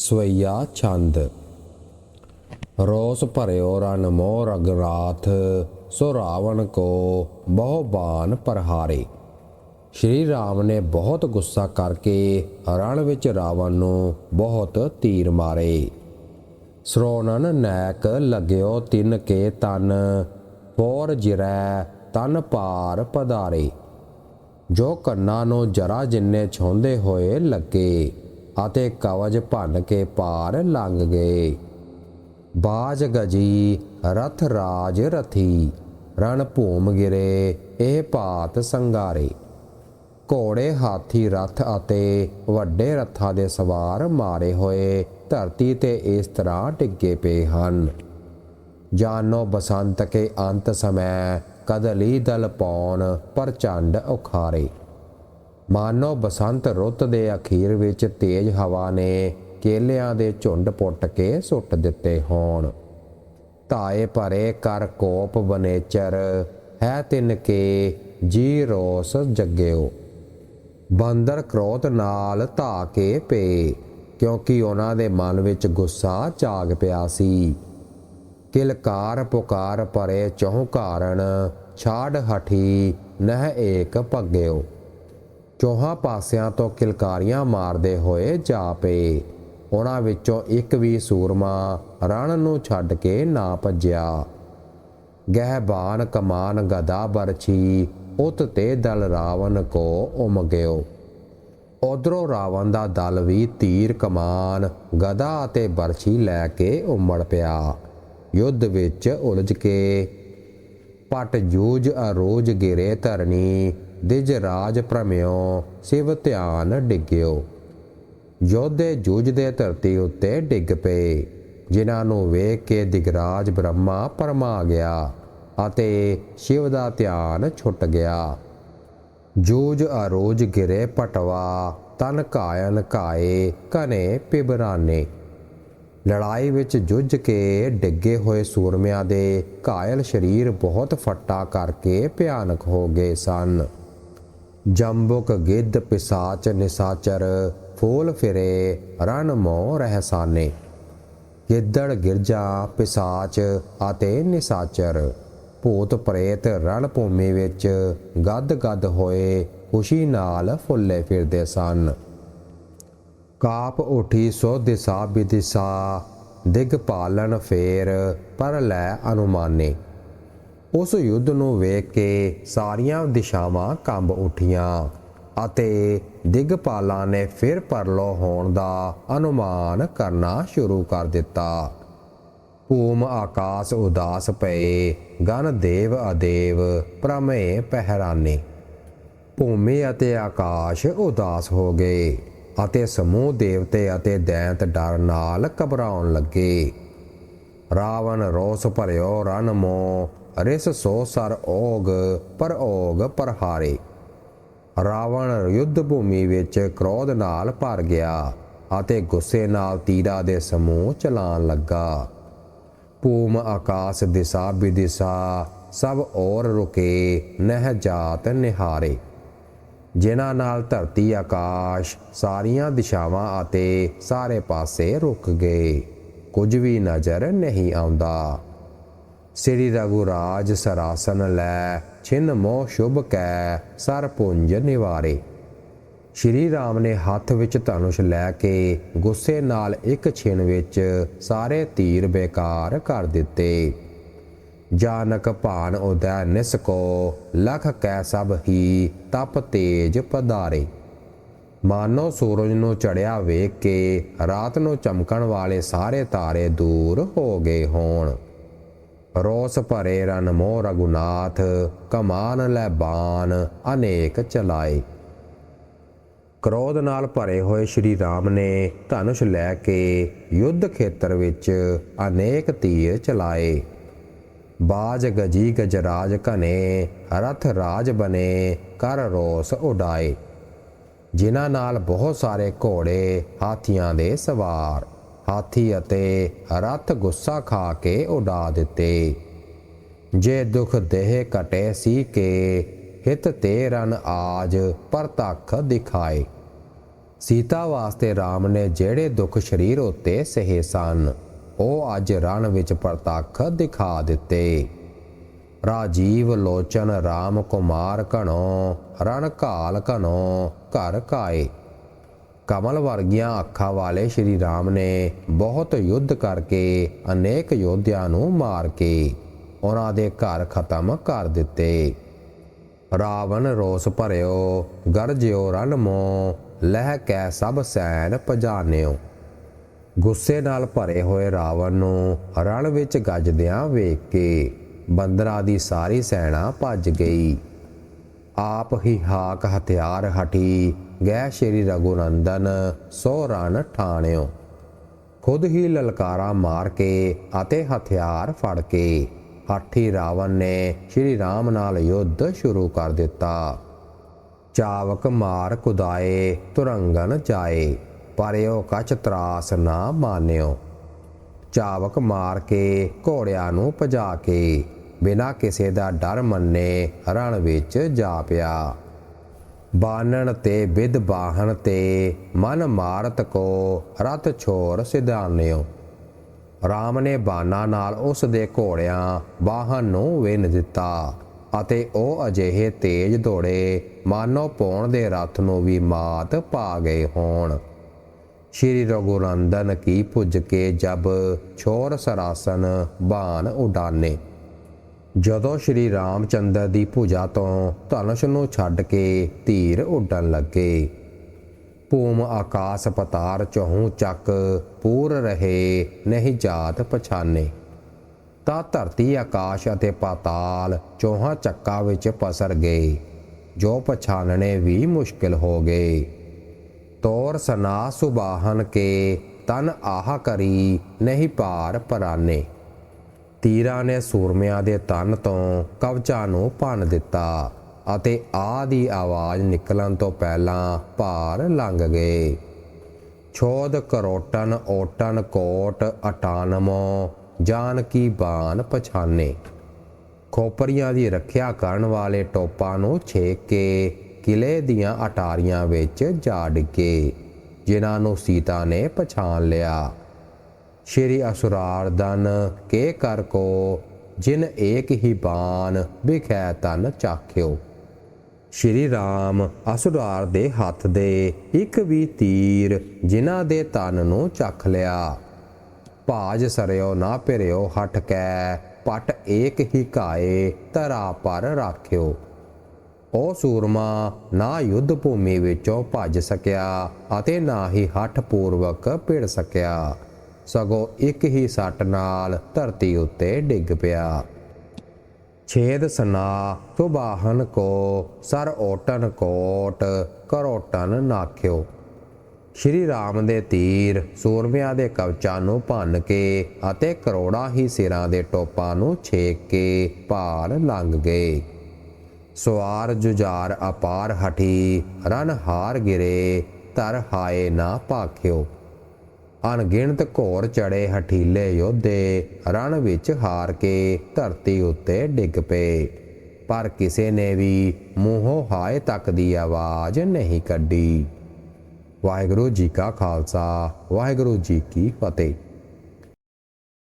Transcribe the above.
ਸਵਈਆ ਛੰਦ ਰੋਸ ਭਰਿਓ ਰਨ ਮੋਹ ਰਗਰਾਥ ਸੋ ਰਾਵਣ ਕੋ ਬਹੁ ਬਾਨ ਪ੍ਰਹਾਰੇ। ਸ਼੍ਰੀ ਰਾਮ ਨੇ ਬਹੁਤ ਗੁੱਸਾ ਕਰਕੇ ਰਣ ਵਿੱਚ ਰਾਵਣ ਨੂੰ ਬਹੁਤ ਤੀਰ ਮਾਰੇ। ਸਰੋਣਨ ਨੈਕ ਲਗਿਓ ਤਿੰਨ ਕੇ ਤਨ, ਪੋਰ ਜਿਰੈ ਤਨ ਪਾਰ ਪਧਾਰੇ। ਜੋ ਕੰਨਾਂ ਨੂੰ ਜਰਾ ਜਿੰਨੇ ਛੋਂਦੇ ਹੋਏ ਲੱਗੇ ਅਤੇ ਕਵਜ ਭੰਨ ਕੇ ਪਾਰ ਲੰਘ ਗਏ। ਬਾਜ ਗਜੀ, ਰਥ ਰਾਜ ਰਥੀ, ਰਣ ਭੂਮ ਗਿਰੇ, ਇਹ ਭਾਤ ਸੰਗਾਰੇ ਘੋੜੇ ਹਾਥੀ ਰਥ ਅਤੇ ਵੱਡੇ ਰੱਥਾਂ ਦੇ ਸਵਾਰ ਮਾਰੇ ਹੋਏ ਧਰਤੀ ਤੇ ਇਸ ਤਰ੍ਹਾਂ ਡਿੱਗੇ ਪਏ ਹਨ। ਜਾਨੋ ਬਸੰਤ ਕੇ ਅੰਤ ਸਮੈ ਕਦਲੀ ਦਲ ਪੌਣ ਪ੍ਰਚੰਡ ਉਖਾਰੇ। ਮਾਨੋ ਬਸੰਤ ਰੁੱਤ ਦੇ ਅਖੀਰ ਵਿੱਚ ਤੇਜ਼ ਹਵਾ ਨੇ ਕੇਲਿਆਂ ਦੇ ਝੁੰਡ ਪੁੱਟ ਕੇ ਸੁੱਟ ਦਿੱਤੇ ਹੋਣ। ਧਾਏ ਭਰੇ ਕਰ ਕੋਪ ਬਨੇਚਰ ਹੈ ਤਿੰਨ ਕੇ, ਜੀ ਰੋਸ ਜਗਿਓ। ਬਾਂਦਰ ਕ੍ਰੋਧ ਨਾਲ ਧਾ ਕੇ ਪਏ ਕਿਉਂਕਿ ਉਹਨਾਂ ਦੇ ਮਨ ਵਿੱਚ ਗੁੱਸਾ ਜਾਗ ਪਿਆ ਸੀ। ਕਿਲਕਾਰ ਪੁਕਾਰ ਪਰੇ ਚਹੁ ਕਾਰਣ, ਛਾੜ ਹਠੀ ਨਹਿ ਏਕ ਭੱਗਿਓ। ਚੌਹਾਂ ਪਾਸਿਆਂ ਤੋਂ ਕਿਲਕਾਰੀਆਂ ਮਾਰਦੇ ਹੋਏ ਜਾ ਪਏ। ਉਹਨਾਂ ਵਿੱਚੋਂ ਇੱਕ ਵੀ ਸੂਰਮਾ ਰਣ ਨੂੰ ਛੱਡ ਕੇ ਨਾ ਭੱਜਿਆ। ਗਹਿਬਾਨ ਕਮਾਨ ਗਦਾ ਬਰਛੀ ਉਤ ਤੇ ਦਲ ਰਾਵਣ ਕੋ ਉਮ ਗਿਓ ਉਧਰੋਂ ਰਾਵਣ ਦਾ ਦਲ ਵੀ ਤੀਰ ਕਮਾਨ ਗਦਾ ਅਤੇ ਬਰਛੀ ਲੈ ਕੇ ਉਮੜ ਪਿਆ। ਯੁੱਧ ਵਿੱਚ ਉਲਝ ਕੇ ਪਟ ਜੂਜ ਅਰੋਜ ਗਿਰੇ ਧਰਨੀ। ਦਿਜ ਰਾਜ ਪ੍ਰਮਿਓ ਸਿਵ ਧਿਆਨ ਡਿੱਗਿਓ। ਯੋਧੇ ਜੂਝਦੇ ਧਰਤੀ ਉੱਤੇ ਡਿੱਗ ਪਏ, ਜਿਨ੍ਹਾਂ ਨੂੰ ਵੇਖ ਕੇ ਦਿਗਰਾਜ ਬ੍ਰਹਮਾ ਪਰਮਾ ਗਿਆ ਅਤੇ ਸ਼ਿਵ ਦਾ ਧਿਆਨ ਛੁੱਟ ਗਿਆ। ਜੂਜ ਅਰੋਜ ਗਿਰੇ ਪਟਵਾ, ਤਨ ਕਾਇਨ ਕਾਏ ਕਨੇ ਪਿਬਰਾਨੇ। ਲੜਾਈ ਵਿੱਚ ਜੁੱਝ ਕੇ ਡਿੱਗੇ ਹੋਏ ਸੂਰਮਿਆਂ ਦੇ ਘਾਇਲ ਸਰੀਰ ਬਹੁਤ ਫੱਟਾ ਕਰਕੇ ਭਿਆਨਕ ਹੋ ਗਏ ਸਨ। ਜੰਬੁਕ ਗਿੱਧ ਪਿਸਾਚ ਨਿਸਾਚਰ, ਫੂਲ ਫਿਰੇ ਰਣ ਮੋ ਰਹਿਸਾਨੇ। ਗਿੱਦੜ ਗਿਰਜਾ ਪਿਸਾਚ ਅਤੇ ਨਿਸਾਚਰ, ਭੂਤ ਪ੍ਰੇਤ ਰਣ ਭੂਮੀ ਵਿੱਚ ਗੱਦ ਗੱਦ ਹੋਏ, ਖੁਸ਼ੀ ਨਾਲ ਫੁੱਲੇ ਫਿਰਦੇ ਸਨ। ਕਾਪ ਉਠੀ ਸੋ ਦਿਸਾ ਬਿਦਿਸਾ, ਦਿਗ ਪਾਲਣ ਫੇਰ ਪਰ ਲੈ ਅਨੁਮਾਨੇ। ਉਸ ਯੁੱਧ ਨੂੰ ਵੇਖ ਕੇ ਸਾਰੀਆਂ ਦਿਸ਼ਾਵਾਂ ਕੰਬ ਉੱਠੀਆਂ ਅਤੇ ਦਿਗਪਾਲਾਂ ਨੇ ਫਿਰ ਪਰਲੋ ਹੋਣ ਦਾ ਅਨੁਮਾਨ ਕਰਨਾ ਸ਼ੁਰੂ ਕਰ ਦਿੱਤਾ। ਭੂਮ ਆਕਾਸ਼ ਉਦਾਸ ਪਏ, ਗਨ ਦੇਵ ਅਦੇਵ ਪ੍ਰਮੇ ਪਹਿਰਾਨੇ। ਭੂਮੀ ਅਤੇ ਆਕਾਸ਼ ਉਦਾਸ ਹੋ ਗਏ ਅਤੇ ਸਮੂਹ ਦੇਵਤੇ ਅਤੇ ਦੈਂਤ ਡਰ ਨਾਲ ਘਬਰਾਉਣ ਲੱਗੇ। ਰਾਵਣ ਰੋਸ ਭਰਿਓ ਰਨ ਮੋ ਰਿਸ ਸੋ ਸਰ ਓਗ, ਪਰ ਓਗ ਪਰਹਾਰੇ। ਰਾਵਣ ਯੁੱਧ ਭੂਮੀ ਵਿੱਚ ਕ੍ਰੋਧ ਨਾਲ ਭਰ ਗਿਆ ਅਤੇ ਗੁੱਸੇ ਨਾਲ ਤੀਰਾ ਦੇ ਸਮੂਹ ਚਲਾਣ ਲੱਗਾ। ਭੂਮ ਆਕਾਸ਼ ਦਿਸ਼ਾ ਵਿਦਿਸ਼ਾ ਸਭ ਔਰ ਰੁਕੇ, ਨਹਿ ਜਾਤ ਨਿਹਾਰੇ। ਜਿਨ੍ਹਾਂ ਨਾਲ ਧਰਤੀ ਆਕਾਸ਼, ਸਾਰੀਆਂ ਦਿਸ਼ਾਵਾਂ ਅਤੇ ਸਾਰੇ ਪਾਸੇ ਰੁਕ ਗਏ। ਕੁਝ ਵੀ ਨਜ਼ਰ ਨਹੀਂ ਆਉਂਦਾ। ਸ੍ਰੀ ਰਘੁਰਾਜ ਸਰਾਸਨ ਲੈ, ਛਿਨ ਮੋਹ ਸ਼ੁਭ ਕੈ, ਸਰ ਪੁੰਜ ਨਿਵਾਰੇ। ਸ਼੍ਰੀ ਰਾਮ ਨੇ ਹੱਥ ਵਿੱਚ ਧਨੁਸ਼ ਲੈ ਕੇ ਗੁੱਸੇ ਨਾਲ ਇੱਕ ਛਿਨ ਵਿੱਚ ਸਾਰੇ ਤੀਰ ਬੇਕਾਰ ਕਰ ਦਿੱਤੇ। ਜਾਨਕ ਭਾਨ ਉਦੈ ਨਿਸ ਕੋ, ਲਖ ਕੈ ਸਭ ਹੀ ਤਪ ਤੇਜ ਪਧਾਰੇ। ਮਾਨੋ ਸੂਰਜ ਨੂੰ ਚੜਿਆ ਵੇਖ ਕੇ ਰਾਤ ਨੂੰ ਚਮਕਣ ਵਾਲੇ ਸਾਰੇ ਤਾਰੇ ਦੂਰ ਹੋ ਗਏ ਹੋਣ। ਰੋਸ ਭਰੇ ਰਨ ਮੋ ਰਗੁਨਾਥ ਕਮਾਨ ਲੈ ਬਾਨ ਅਨੇਕ ਚਲਾਏ। ਕ੍ਰੋਧ ਨਾਲ ਭਰੇ ਹੋਏ ਸ਼੍ਰੀ ਰਾਮ ਨੇ ਧਨੁਸ਼ ਲੈ ਕੇ ਯੁੱਧ ਖੇਤਰ ਵਿੱਚ ਅਨੇਕ ਤੀਰ ਚਲਾਏ। ਬਾਜ ਗਜੀ ਗਜਰਾਜ ਕਨੇ ਰਥ ਰਾਜ ਬਨੇ, ਕਰ ਰੋਸ ਉਡਾਏ। ਜਿਨ੍ਹਾਂ ਨਾਲ ਬਹੁਤ ਸਾਰੇ ਘੋੜੇ, ਹਾਥੀਆਂ ਦੇ ਸਵਾਰ। ਹਾਥੀ ਅਤੇ ਰਥ ਗੁੱਸਾ ਖਾ ਕੇ ਉਡਾ ਦਿੱਤੇ। ਜੇ ਦੁਖ ਦੇਹ ਕਟੇ ਸੀ ਕੇ ਹਿਤ ਤੇ ਰਨ ਆਜ ਪਰਤਖ ਦਿਖਾਏ। ਸੀਤਾ ਵਾਸਤੇ RAM ਨੇ ਜਿਹੜੇ ਦੁੱਖ ਸਰੀਰ ਉੱਤੇ ਸਹੇ ਸਨ, ਉਹ ਅੱਜ ਰਣ ਵਿੱਚ ਪ੍ਰਤੱਖ ਦਿਖਾ ਦਿੱਤੇ। ਰਾਜੀਵ ਲੋਚਨ RAM ਕੁਮਾਰ ਘਣੋ, ਰਣ ਘਾਲ ਘਣੋ ਘਰ ਕਾਏ। ਕਮਲ ਵਰਗੀਆਂ ਅੱਖਾਂ ਵਾਲੇ ਸ਼੍ਰੀ ਰਾਮ ਨੇ ਬਹੁਤ ਯੁੱਧ ਕਰਕੇ ਅਨੇਕ ਯੋਧਿਆਂ ਨੂੰ ਮਾਰ ਕੇ ਉਹਨਾਂ ਦੇ ਘਰ ਖਤਮ ਕਰ ਦਿੱਤੇ। ਰਾਵਣ ਰੋਸ ਭਰਿਓ ਗਰਜਿਓ ਰਣ ਮੋ ਲਹਿ ਕੈ ਸਭ ਸੈਨ ਪਜਾਨਿਓ ਗੁੱਸੇ ਨਾਲ ਭਰੇ ਹੋਏ ਰਾਵਣ ਨੂੰ ਰਣ ਵਿੱਚ ਗੱਜਦਿਆਂ ਵੇਖ ਕੇ ਬੰਦਰਾਂ ਦੀ ਸਾਰੀ ਸੈਨਾ ਭੱਜ ਗਈ। ਆਪ ਹੀ ਹਾਕ ਹਥਿਆਰ ਹਟੀ ਗਏ ਸ਼੍ਰੀ ਰਘੁਨੰਦਨ ਸੋ ਰਣ ਠਾਣਿਓ। ਖੁਦ ਹੀ ਲਲਕਾਰਾ ਮਾਰ ਕੇ ਅਤੇ ਹਥਿਆਰ ਫੜ ਕੇ ਹਾਠੀ ਰਾਵਣ ਨੇ ਸ਼੍ਰੀ ਰਾਮ ਨਾਲ ਯੁੱਧ ਸ਼ੁਰੂ ਕਰ ਦਿੱਤਾ। ਚਾਵਕ ਮਾਰ ਕੁਦਾਏ ਤੁਰੰਗਨ ਜਾਏ ਪਰਿਓ ਕਛ ਤਰਾਸ ਨਾ ਮਾਨਿਓ। ਚਾਵਕ ਮਾਰ ਕੇ ਘੋੜਿਆਂ ਨੂੰ ਭਜਾ ਕੇ ਬਿਨਾਂ ਕਿਸੇ ਦਾ ਡਰ ਮੰਨੇ ਰਣ ਵਿੱਚ ਜਾ ਪਿਆ। ਬਾਨਣ ਤੇ ਵਿਦ ਬਾਹਣ ਤੇ ਮਨ ਮਾਰਤ ਕੋ ਰਤ ਛੋਰ ਸਿਧਾਨਿਓ। ਰਾਮ ਨੇ ਬਾਣਾ ਨਾਲ ਉਸ ਦੇ ਘੋੜਿਆਂ ਬਾਹਨ ਨੂੰ ਵਿੰਨ ਦਿੱਤਾ ਅਤੇ ਉਹ ਅਜਿਹੇ ਤੇਜ਼ ਦੌੜੇ ਮਾਨੋ ਪੌਣ ਦੇ ਰਥ ਨੂੰ ਵੀ ਮਾਤ ਪਾ ਗਏ ਹੋਣ। ਸ਼੍ਰੀ ਰਘੁਨੰਦਨ ਕੀ ਪੁੱਜ ਕੇ ਜਬ ਛੋਰ ਸਰਾਸਨ ਬਾਣ ਉਡਾਨੇ। ਜਦੋਂ ਸ਼੍ਰੀ ਰਾਮਚੰਦਰ ਦੀ ਭੁਜਾ ਤੋਂ ਧਨੁਸ਼ ਨੂੰ ਛੱਡ ਕੇ ਧੀਰ ਉੱਡਣ ਲੱਗੇ, ਭੂਮ ਆਕਾਸ ਪਤਾਰ ਚਹੂ ਚੱਕ ਪੂਰ ਰਹੇ ਨਹੀਂ ਜਾਤ ਪਛਾਨੇ। ਤਾਂ ਧਰਤੀ ਆਕਾਸ਼ ਅਤੇ ਪਾਤਾਲ ਚੋਹਾਂ ਚੱਕਾਂ ਵਿੱਚ ਪਸਰ ਗਏ, ਜੋ ਪਛਾਨਣੇ ਵੀ ਮੁਸ਼ਕਿਲ ਹੋ ਗਏ। ਤੋਰ ਸਨਾ ਸੁਬਾਹਨ ਕੇ ਤਨ ਆਹ ਕਰੀ ਨਹੀਂ ਪਾਰ ਪਰਾਨੇ। ਤੀਰਾਂ ਨੇ ਸੂਰਮਿਆਂ ਦੇ ਤਨ ਤੋਂ ਕਵਚਾਂ ਨੂੰ ਭੰਨ ਦਿੱਤਾ ਅਤੇ ਆ ਦੀ ਆਵਾਜ਼ ਨਿਕਲਣ ਤੋਂ ਪਹਿਲਾਂ ਭਾਰ ਲੰਘ ਗਏ। ਛੋਦ ਕਰੋਟਨ ਓਟਨ ਕੋਟ ਅਟਾਨਮੋ ਜਾਨ ਕੀ ਬਾਨ ਪਛਾਨੇ। ਖੋਪਰੀਆਂ ਦੀ ਰੱਖਿਆ ਕਰਨ ਵਾਲੇ ਟੋਪਾਂ ਨੂੰ ਛੇਕ ਕੇ ਕਿਲੇ ਦੀਆਂ ਅਟਾਰੀਆਂ ਵਿੱਚ ਜਾ ਡਿੱਗੇ, ਜਿਨ੍ਹਾਂ ਨੂੰ ਸੀਤਾ ਨੇ ਪਛਾਣ ਲਿਆ। ਸ਼੍ਰੀ ਅਸੁਰਾਰ ਦਨ ਕੇ ਕਰ ਕੋ, ਜਿਨ ਏਕ ਹੀ ਬਾਨ ਵਿਖੈ ਤਨ ਚਾਖਿਓ। ਸ਼੍ਰੀ ਰਾਮ ਅਸੁਰਾਰ ਦੇ ਹੱਥ ਦੇ ਇੱਕ ਵੀ ਤੀਰ ਜਿਨ੍ਹਾਂ ਦੇ ਤਨ ਨੂੰ ਚੱਖ ਲਿਆ। ਭਾਜ ਸਰਿਓ ਨਾ ਪਿਰਿਓ ਹਟ ਕੈ, ਪਟ ਏਕ ਹੀ ਕਾਏ ਤਰਾ ਪਰ ਰਾਖਿਓ। ਉਹ ਸੂਰਮਾ, ਨਾ ਯੁੱਧ ਭੂਮੀ ਵਿੱਚੋਂ ਭੱਜ ਸਕਿਆ ਅਤੇ ਨਾ ਹੀ ਹੱਠ ਪੂਰਵਕ ਭਿੜ ਸਕਿਆ। ਸਗੋਂ ਇੱਕ ਹੀ ਸੱਟ ਨਾਲ ਧਰਤੀ ਉੱਤੇ ਡਿੱਗ ਪਿਆ। ਛੇਦ ਸਨਾ ਸੁਬਾਹਨ ਕੋ ਸਰ ਓਟਨ ਕੋਟ ਕਰੋਟਨ ਨਾਖਿਓ। ਸ਼੍ਰੀ ਰਾਮ ਦੇ ਤੀਰ ਸੂਰਮਿਆਂ ਦੇ ਕਵਚਾਂ ਨੂੰ ਭੰਨ ਕੇ ਅਤੇ ਕਰੋੜਾਂ ਹੀ ਸਿਰਾਂ ਦੇ ਟੋਪਾਂ ਨੂੰ ਛੇਕ ਕੇ ਭਾਰ ਲੰਘ ਗਏ। ਸਵਾਰ ਜੁਝਾਰ ਅਪਾਰ ਹਠੀ ਰਨ ਹਾਰ ਗਿਰੇ ਤਰ ਹਾਏ ਨਾ ਭਾਖਿਓ। ਅਣਗਿਣਤ ਘੋਰ ਚੜੇ ਹਠੀਲੇ ਯੋਧੇ, ਰਣ ਵਿੱਚ ਹਾਰ ਕੇ ਧਰਤੀ ਉੱਤੇ ਡਿੱਗ ਪਏ। ਪਰ ਕਿਸੇ ਨੇ ਵੀ ਮੂੰਹੋਂ ਹਾਏ ਤੱਕ ਦੀ ਆਵਾਜ਼ ਨਹੀਂ ਕੱਢੀ। ਵਾਹਿਗੁਰੂ ਜੀ ਕਾ ਖਾਲਸਾ, ਵਾਹਿਗੁਰੂ ਜੀ ਕੀ ਫਤਿਹ।